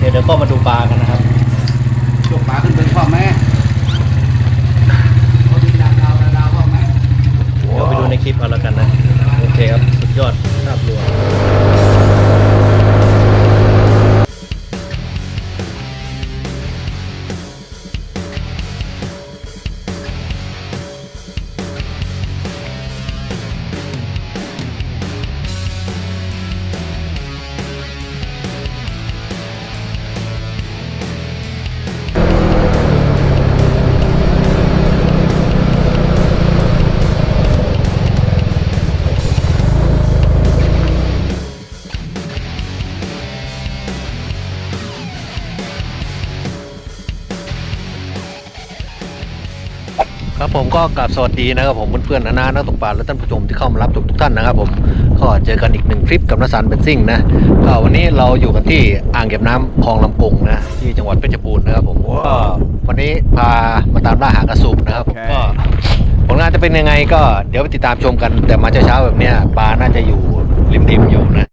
เดี๋ยวเดี๋ยวก็มาดูปลากันนะครับยกปลาขึ้นเป็นพ่อแม่เขาดินดาวดาวดาวพ่อแม่เดี๋ยวไปดูในคลิปเอาแล้วกันนะ โอเคครับ สุดยอดภาพรวม ก็กราบสวัสดีนะครับผมเพื่อนๆนานานักตกปลาและท่านผู้ชมที่เข้ามารับชมทุกท่านนะครับผมก็เจอกันอีกหนึ่งคลิปกับนสันเบนซิ่งนะก็วันนี้เราอยู่กันที่อ่างเก็บน้ำคลองลำกงนะที่จังหวัดเพชรบูรณ์นะครับผมก็วันนี้พามาตามล่าหากระสุบนะครับผมก็ผลงานจะเป็นยังไงก็เดี๋ยวไปติดตามชมกันแต่มาเช้าๆแบบเนี้ยปลาน่าจะอยู่ริมๆอยู่นะ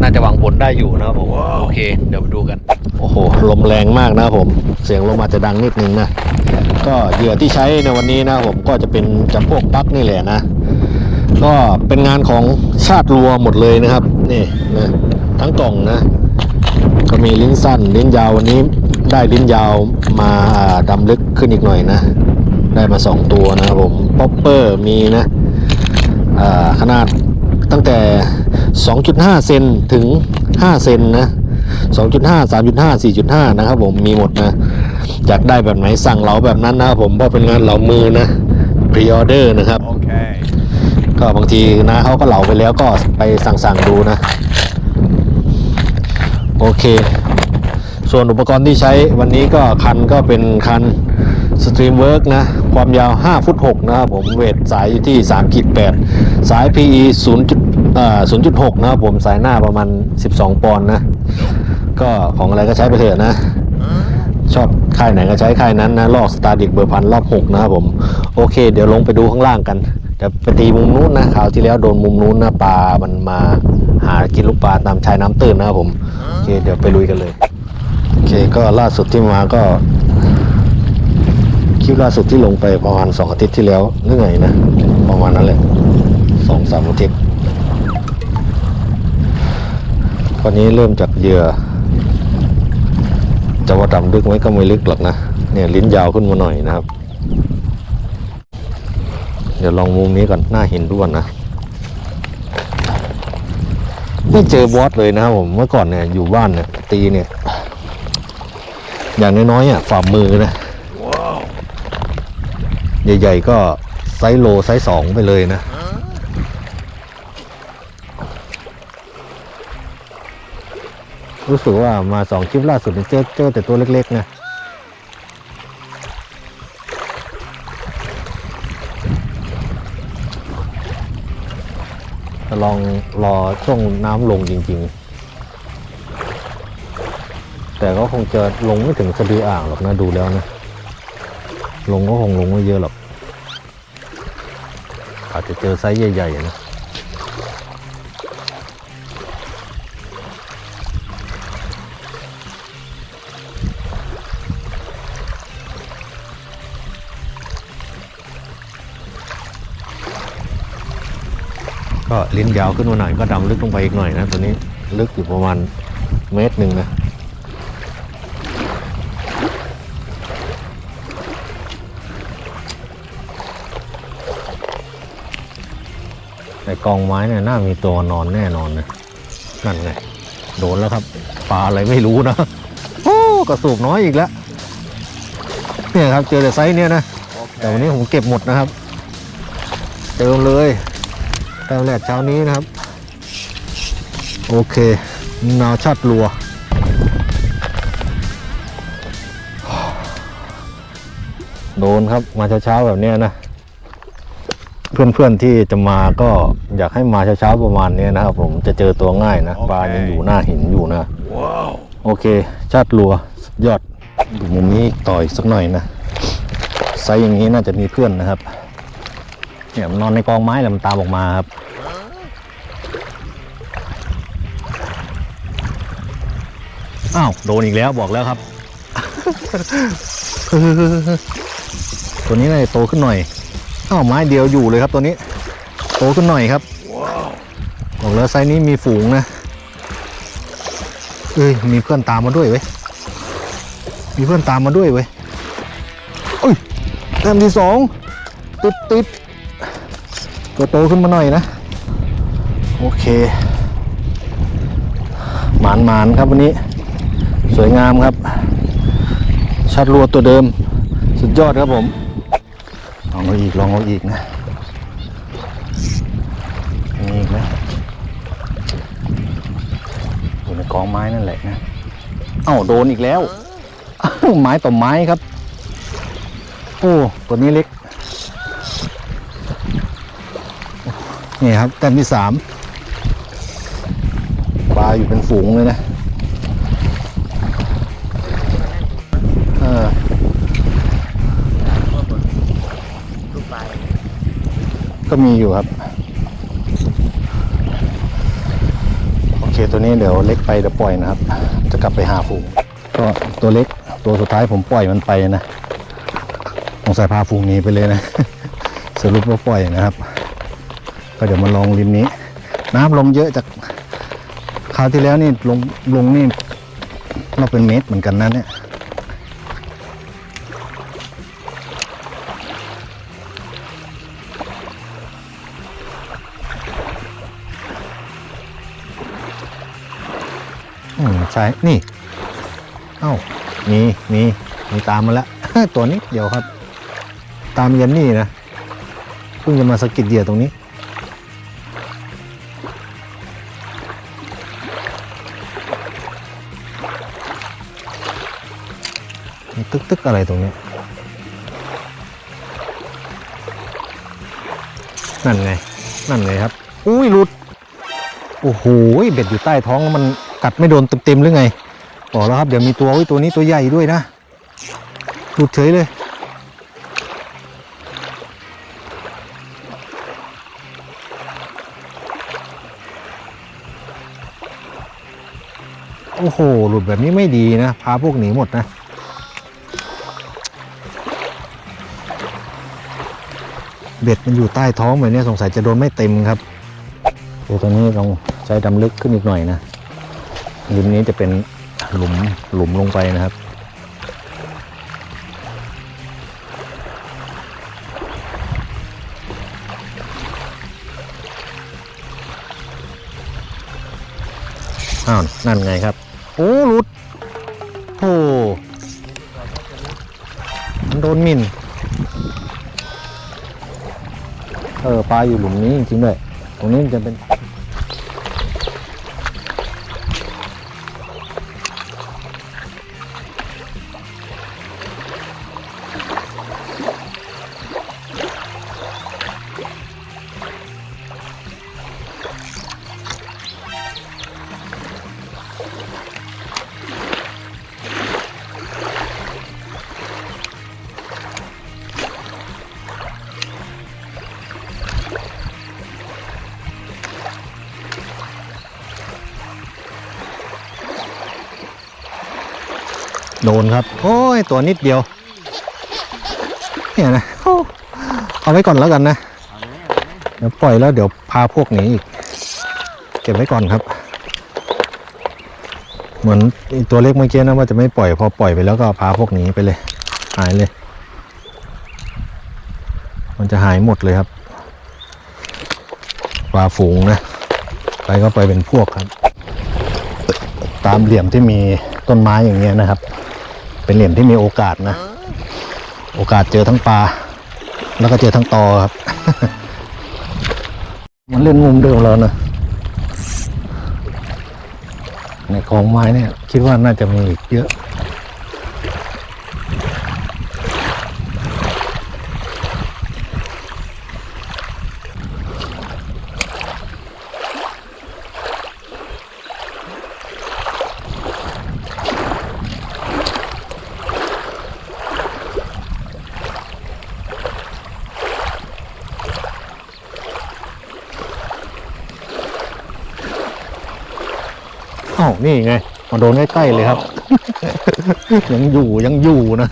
น่าจะวางผล ได้อยู่นะครับผมโอเค เดี๋ยวไปดูกัน โอ้โหลมแรงมากนะครับผม เสียงลมอาจจะดังนิดนึงนะก็เหยื่อที่ใช้ในวันนี้นะผมก็จะเป็นจำพวกปลั๊กนี่แหละนะ ก็เป็นงานของชาติรัวหมดเลยนะครับนี่นะทั้งกล่องนะ ก็มีลิ้นสั้นลิ้นยาววันนี้ได้ลิ้นยาวมาอ่าดำลึกขึ้นอีกหน่อยนะ ได้มา 2 ตัวนะครับผมป๊อปเปอร์มีนะอ่าขนาดตั้งแต่ 2.5 เซนถึง5 เซนนะ 2.5 3.5 4.5 นะครับผมมีหมดนะอยากได้แบบไหนสั่งเหลาแบบนั้นนะครับผมเพราะเป็นงานเหลามือนะพรีออเดอร์นะครับ Okay. ก็บางทีนะเขาก็เหลาไปแล้วก็ไปสั่งสั่งๆดูนะ โอเค ส่วนอุปกรณ์ที่ใช้วันนี้ก็คันก็เป็นคัน Streamwork นะ ความยาว 5 ฟุต 6 นะครับผม เวทสายอยู่ที่3ขีด8สาย PE 0จุดอ่า0.6 นะครับผม สายหน้าประมาณ 12 ปอนด์นะ ก็ของอะไรก็ใช้ไปเถอะนะ ชอบค่ายไหนก็ใช้ค่ายนั้นนะ ลอกสตาร์ดิกเบอร์พันรอบหกนะครับผม โอเค เดี๋ยวลงไปดูข้างล่างกันเดี๋ยวไปตีมุมนู้นนะคราวที่แล้วโดนมุมนู้นนะปลา มันมาหากินลูกปลาตามชายน้ำตื้นนะครับผม โอเค เดี๋ยวไปลุยกันเลย โอเค ก็ล่าสุดที่มาก็ คลิปล่าสุดที่ลงไปประมาณสองอาทิตย์ที่แล้วหรือไงนะ ประมาณนั้นแหละสองสามอาทิตย์วันนี้เริ่มจากเหยื่อจะว่าดำลึกไหมก็ไม่ลึกหรอกนะ เนี่ยลิ้นยาวขึ้นมาหน่อยนะครับ เดี๋ยวลองมุมนี้ก่อนหน้าเห็นด้วนนะ ไม่เจอบอสเลยนะผมเมื่อก่อนเนี่ยอยู่บ้านเนี่ยตีเนี่ย อย่างน้อยๆอะฝ่ามือนะ ใหญ่ๆก็ไซส์โลไซส์สองไปเลยนะ รู้สึกว่ามาสองคลิปล่าสุดเนี่ยเจอเจอแต่ตัวเล็กๆนะจะลองรอช่วงน้ำลงจริง ๆ แต่ก็คงจะลงไม่ถึงสะดืออ่างหรอกนะดูแล้วนะ ลงก็คงลงไม่เยอะหรอก อาจจะเจอไซส์ใหญ่ๆนะก็ลิ้นยาวขึ้นมาหน่อยก็ดำลึกลงไปอีกหน่อยนะตัวนี้ลึกอยู่ประมาณเมตรหนึ่งนะ แต่กองไม้เนี่ยน่ามีตัวนอนแน่นอนนะนั่นไงโดนแล้วครับปลาอะไรไม่รู้นะโอ้กระสูบน้อยอีกแล้วเนี่ยครับเจอแต่ไซส์เนี่ยนะแต่วันนี้ผมเก็บหมดนะครับเติมเลยแต้มแรกเช้านี้นะครับ โอเคนาวชัดรัวโดนครับมาเช้าๆแบบเนี้ยนะ เพื่อนๆที่จะมาก็อยากให้มาเช้าๆประมาณเนี้ยนะครับผมจะเจอตัวง่ายนะปลายังอยู่หน้าหินอยู่นะ Wow. โอเคชัดรัวสุดยอดดูมุมนี้ต่อยสักหน่อยนะไซส์อย่างนี้น่าจะมีเพื่อนนะครับเนี่ยมันนอนในกองไม้แล้วมันตามออกมาครับโอ้าวโดนอีกแล้วบอกแล้วครับ ตัวนี้เลยโตขึ้นหน่อย อ้าวไม้เดียวอยู่เลยครับตัวนี้ โตขึ้นหน่อยครับบอกแล้วไซส์นี้มีฝูงนะเอ้ยมีเพื่อนตามมาด้วยเว้ยมีเพื่อนตามมาด้วยเว้ยเอ้ยแต้มที่สองติดติดตัวโตขึ้นมาหน่อยนะ โอเคหมานหมานครับวันนี้ สวยงามครับ ชัดรัวตัวเดิม สุดยอดครับผม องเอาอีกลองเอาอีกนะมีอีกไหมอยู่ในกองไม้นั่นแหละนะเอ้าโดนอีกแล้วอ้าวไม้ต่อไม้ครับ โอ้ตัวนี้เล็กนี่ครับแต้มที่สามปลาอยู่เป็นฝูงเลยนะ ก็มีอยู่ครับ โอเคตัวนี้เดี๋ยวเล็กไปเดี๋ยวปล่อยนะครับ จะกลับไปหาฝูงก็ตัวเล็กตัวสุดท้ายผมปล่อยมันไปนะสงสัยพาฝูงนี้ไปเลยนะ สรุปว่าปล่อยนะครับ ก็เดี๋ยวมาลองริมนี้ น้ำลงเยอะจากคราวที่แล้วนี่ลงลงนี่เราเป็นเมตรเหมือนกันนะเนี่ย ใช่นี่ เอ้า มี มี มีตามมาแล้ว ตัวนี้เดี๋ยวครับ ตามยันนี่นะ เพิ่งจะมาสะกิดเหยื่อตรงนี้ ตึกตึกอะไรตรงนี้ นั่นไง นั่นไงครับ อุ้ยหลุด โอ้โห เบ็ดอยู่ใต้ท้องแล้วมัน กัดไม่โดนเต็มๆหรือไงบอกแล้วครับเดี๋ยวมีตัวอุ้ตัวนี้ตัวใหญ่ด้วยนะหลุดเฉยเลยโอ้โห หลุดแบบนี้ไม่ดีนะ พาพวกหนีหมดนะ เบ็ดมันอยู่ใต้ท้องแบบนี้สงสัยจะโดนไม่เต็มครับ เดี๋ยวตัวนี้ลองใช้ดำลึกขึ้นอีกหน่อยนะ ริมนี้จะเป็นหลุมหลุมลงไปนะครับ อ้าว นั่นไงครับ โอ้หลุดโอ้มันโดนมินเออปลาอยู่หลุมนี้จริงๆด้วยตรงนี้มันจะเป็น โดนครับ โอ้ย ตัวนิดเดียว เนี่ยนะ เอาไว้ก่อนแล้วกันนะ เดี๋ยวปล่อยแล้วเดี๋ยวพาพวกหนีอีก เก็บไว้ก่อนครับ เหมือนตัวเล็กเมื่อกี้นะว่าจะไม่ปล่อย พอปล่อยไปแล้วก็พาพวกหนีไปเลย หายเลย มันจะหายหมดเลยครับ ปลาฝูงนะ ไปก็ไปเป็นพวกครับ ตามเหลี่ยมที่มีต้นไม้อย่างเงี้ยนะครับ เป็นเหลี่ยมที่มีโอกาสนะ โอกาสเจอทั้งปลา แล้วก็เจอทั้งตอครับ มันเล่นมุมเดิมแล้วนะในกองไม้เนี่ย คิดว่าน่าจะมีอีกเยอะ นี่ไงมาโดนใกล้ๆเลยครับ ยังอยู่ยังอยู่นะ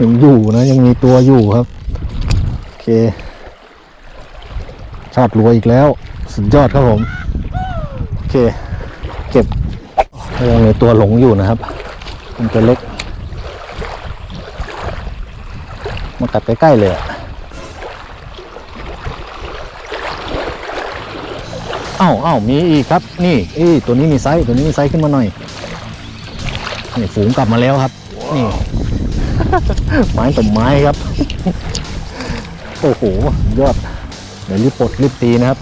ยังอยู่นะ ยังมีตัวอยู่ครับ โอเคชอดรัวอีกแล้ว สุดยอดครับผม โอเค เก็บยังมีตัวหลงอยู่นะครับ มันตัวเล็ก มากัดใกล้ๆเลยอะ อ้าเอ้ามีอีกครับ นี่อีตัวนี้มีไซส์ตัวนี้มีไซส์ขึ้นมาหน่อยนี่ฝูงกลับมาแล้วครับ นี่ ไม้ต่อไม้ครับ โอ้โหยอดเดี๋ยวรีบปลดรีบตีนะครับ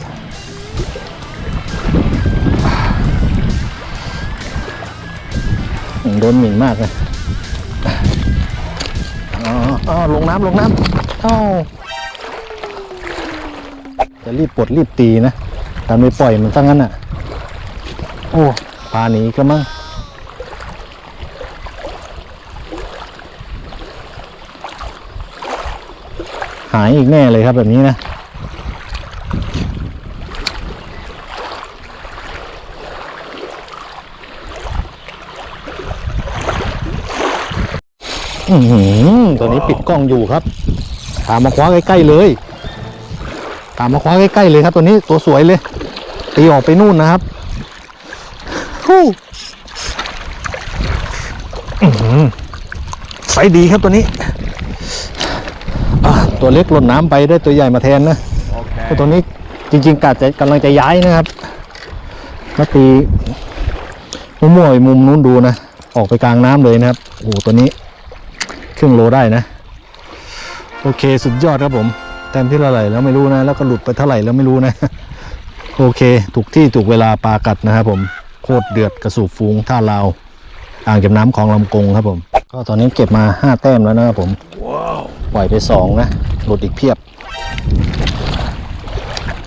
โดนหมิ่นมากเลยอ๋ออ๋อลงน้ำลงน้ำเอ้าจะรีบปลดรีบตีนะ แต่ไม่ปล่อยมันซะงั้นอะ โอ้ปลาหนีก็มั้งหายอีกแน่เลยครับแบบนี้นะอือหือตัวนี้ปิดกล้องอยู่ครับ ตามมาคว้าใกล้ๆเลย ตามมาคว้าใกล้ๆเลยครับ ตัวนี้ตัวสวยเลย ตีออกไปนู่นนะครับฮู้อื้อหือไซส์ดีครับตัวนี้อะตัวเล็กหล่นน้ำไปได้ตัวใหญ่มาแทนนะโอเคเพราะตัวนี้จริงๆกาจะกำลังจะย้ายนะครับมาตีมั่วๆไปมุมนู้นดูนะ ออกไปกลางน้ำเลยนะครับ โอ้โหตัวนี้ครึ่งโลได้นะ โอเคสุดยอดครับผมแต้มที่เท่าไหร่แล้วไม่รู้นะ แล้วก็หลุดไปเท่าไหร่แล้วไม่รู้นะ โอเค ถูกที่ถูกเวลาปลากัดนะครับผม โคตรเดือดกระสูบฟูงท่าลาว อ่างเก็บน้ำของลำกงครับผม ก็ตอนนี้เก็บมาห้าแต้มแล้วนะครับผมปล่อยไปสองนะ หลุดอีกเพียบ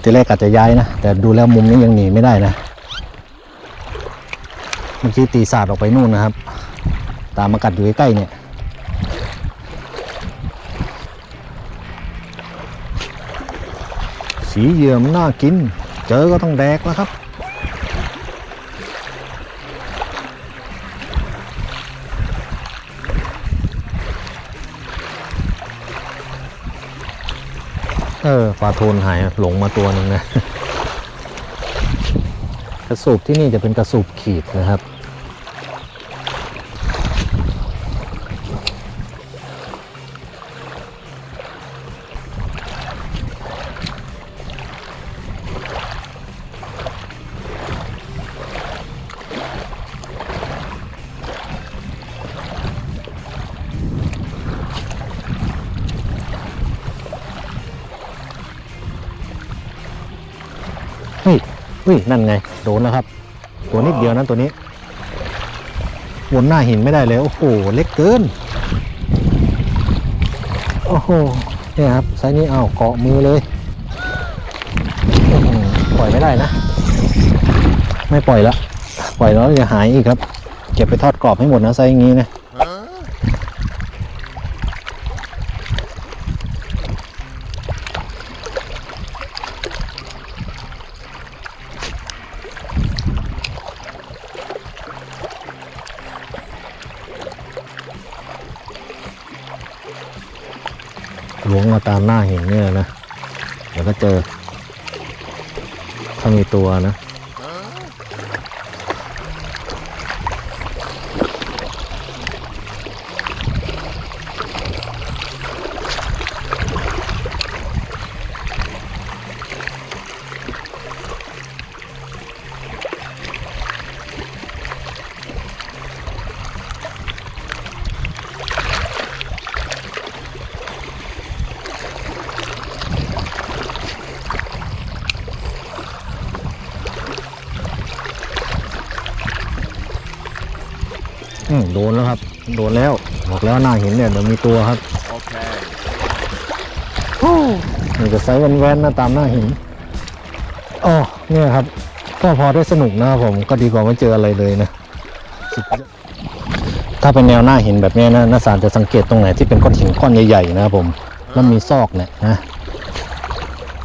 ทีแรกอาจจะย้ายนะ แต่ดูแล้วมุมนี้ยังหนีไม่ได้นะ เมื่อกี้ตีศาสตร์ออกไปนู่นนะครับ ตามมากัดอยู่ใกล้ๆเนี่ยสีเหยื่อมันน่ากิน เจอก็ต้องแดกแล้วครับ เออปลาทูนหายหลงมาตัวหนึ่งนะ กระสูบที่นี่จะเป็นกระสูบขีดนะครับ ฮ้ยเฮ้ยนั่นไง โดนแล้วครับ ตัวนิดเดียวนั้นตัวนี้วนหน้าหินไม่ได้เลย โอ้โห เล็กเกิน โอ้โหเนี่ยครับไซนี้เอาเกาะมือเลยปล่อยไม่ได้นะ ไม่ปล่อยละ ปล่อยแล้วจะหายอีกครับ เก็บไปทอดกรอบให้หมดนะไซนี้นะ ตามหน้าเห็นเนี่ยนะเดี๋ยวก็เจอ ถ้ามีตัวนะ โดนแล้วครับ โดนแล้วบอกแล้วหน้าหินเนี่ยเดี๋ยวมีตัวครับโอเคนี่จะไซส์แวนๆนะตามหน้าหินอ๋อเนี่ยครับ ก็พอได้สนุกนะครับผมก็ดีกว่าไม่เจออะไรเลยนะสุดยอดถ้าเป็นแนวหน้าหินแบบเนี้ยนะนักสารจะสังเกตตรงไหนที่เป็นก้อนหินก้อนใหญ่ๆนะครับผมแล้วมีซอกเนี่ยนะ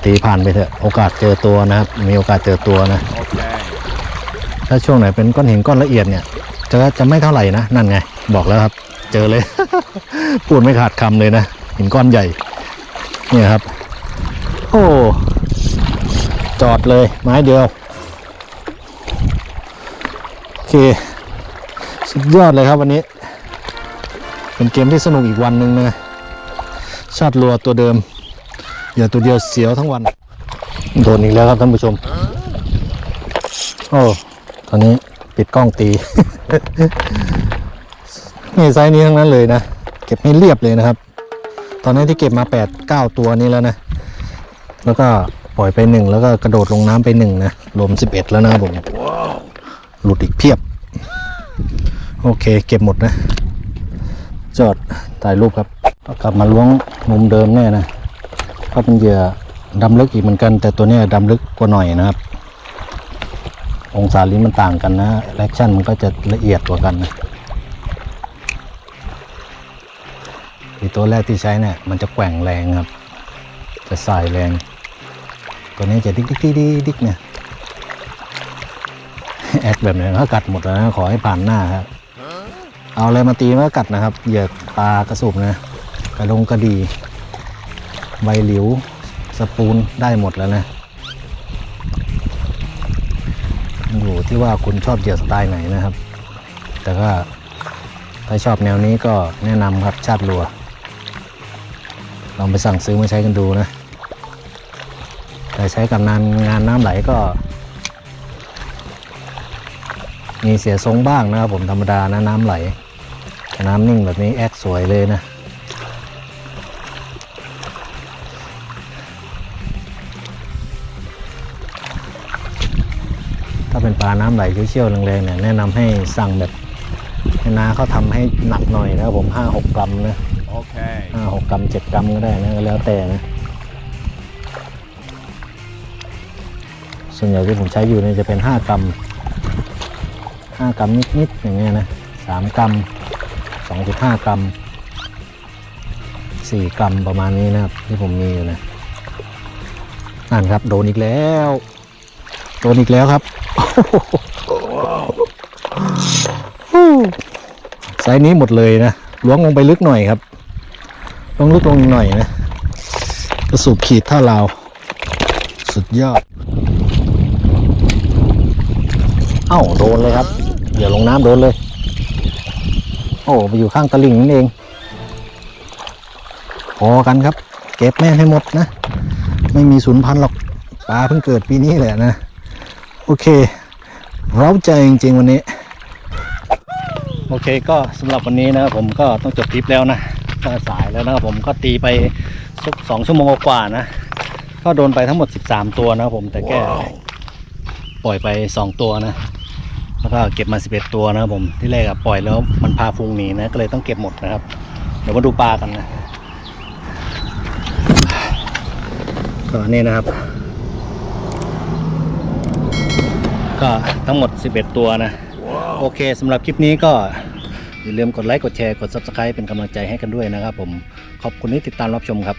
ตีผ่านไปเถอะโอกาสเจอตัวนะครับมีโอกาสเจอตัวนะโอเคถ้าช่วงไหนเป็นก้อนหินก้อนละเอียดเนี่ย จะจะไม่เท่าไหร่นะ นั่นไง บอกแล้วครับ เจอเลย พูดไม่ขาดคำเลยนะหินก้อนใหญ่ เนี่ยครับ โอ้ จอดเลย ไม้เดียว โอเค สุดยอดเลยครับวันนี้ เป็นเกมที่สนุกอีกวันหนึ่งนะชาติรัวตัวเดิม อย่าตัวเดียวเสียวทั้งวัน โดนอีกแล้วครับท่านผู้ชม โอ้ ตอนนี้ปิดกล้องตี นี่ไซส์นี้ทั้งนั้นเลยนะ เก็บให้เรียบเลยนะครับ ตอนนี้ที่เก็บมา 8 9 ตัวนี้แล้วนะ แล้วก็ปล่อยไปหนึ่งแล้วก็กระโดดลงน้ำไปหนึ่งนะ รวม 11 แล้วนะครับผมหลุดอีกเพียบ โอเคเก็บหมดนะ จอดถ่ายรูปครับ กลับมาล้วงมุมเดิมแน่นะ ก็เป็นเหยื่อดำลึกอีกเหมือนกัน แต่ตัวนี้ดำลึกกว่าหน่อยนะครับ องศาลิ้นมันต่างกันนะแอคชั่นมันก็จะละเอียดกว่ากันนะอีตัวแรกที่ใช้เนี่ยมันจะแกว่งแรงครับ จะสายแรง ตัวนี้จะดิ๊กดิกดิ๊กดิกเนี่ยแอคแบบนี้ก็กัดหมดแล้วนะขอให้ผ่านหน้าครับ เอาอะไรมาตีมันก็กัดนะครับ เหยื่อปลากระสุบนะกระดงกระดี ใบหลิว สปูนได้หมดแล้วนะ ที่ว่าคุณชอบเหยื่อสไตล์ไหนนะครับ แต่ก็ถ้าชอบแนวนี้ก็แนะนำครับชาติรัว ลองไปสั่งซื้อมาใช้กันดูนะ แต่ใช้กับงานงานน้ำไหลก็ มีเสียทรงบ้างนะครับผมธรรมดานะน้ำไหลแต่น้ำนิ่งแบบนี้แอคสวยเลยนะาเป็นปลาน้ำไหลเชี่ยวๆแรงๆเนี่ยแนะนำให้สั่งแบบให้นาเขาทำให้หนักหน่อยนะครับผมห้าหกกรัมนะ Okay. ห้าหกกรัมเจ็ดกรัมก็ได้นะก็แล้วแต่นะส่วนใหญ่ที่ผมใช้อยู่เนี่ยจะเป็นห้ากรัมห้ากรัมนิดๆอย่างเงี้ยนะสามกรัมสองจุดห้ากรัมสี่กรัมประมาณนี้นะครับที่ผมมีอยู่นะนั่นครับโดนอีกแล้ว โดนอีกแล้วครับ ไซนี้หมดเลยนะล้วงลงไปลึกหน่อยครับลงลึกลงหน่อยนะกระสูบขีดท่าลาว สุดยอด เอ้าโดนเลยครับอย่าลงน้ำโดนเลย โอ้ไปอยู่ข้างตะลิ่งนั่นเอง พอกันครับ เก็บแม่ให้หมดนะ ไม่มีศูนย์พันหรอกปลาเพิ่งเกิดปีนี้แหละนะ โอเค เร้าใจจริง ๆ วันนี้ โอเคก็สำหรับวันนี้นะครับผมก็ต้องจบคลิปแล้วนะก็สายแล้วนะครับผมก็ตีไปสักสองชั่วโมงกว่านะ ก็โดนไปทั้งหมด 13 ตัวนะครับผมแต่แก้ปล่อยไป 2 ตัวนะ แล้วก็เก็บมา 11 ตัวนะครับผมที่แรกอะปล่อยแล้วมันพาฟูงหนีนะก็เลยต้องเก็บหมดนะครับ เดี๋ยวมาดูปลากันนะก็นี่นะครับ ก็ทั้งหมด 11 ตัวนะ โอเคสำหรับคลิปนี้ก็อย่าลืมกดไลค์ กดแชร์ กด Subscribe เป็นกำลังใจให้กันด้วยนะครับผม ขอบคุณที่ติดตามรับชมครับ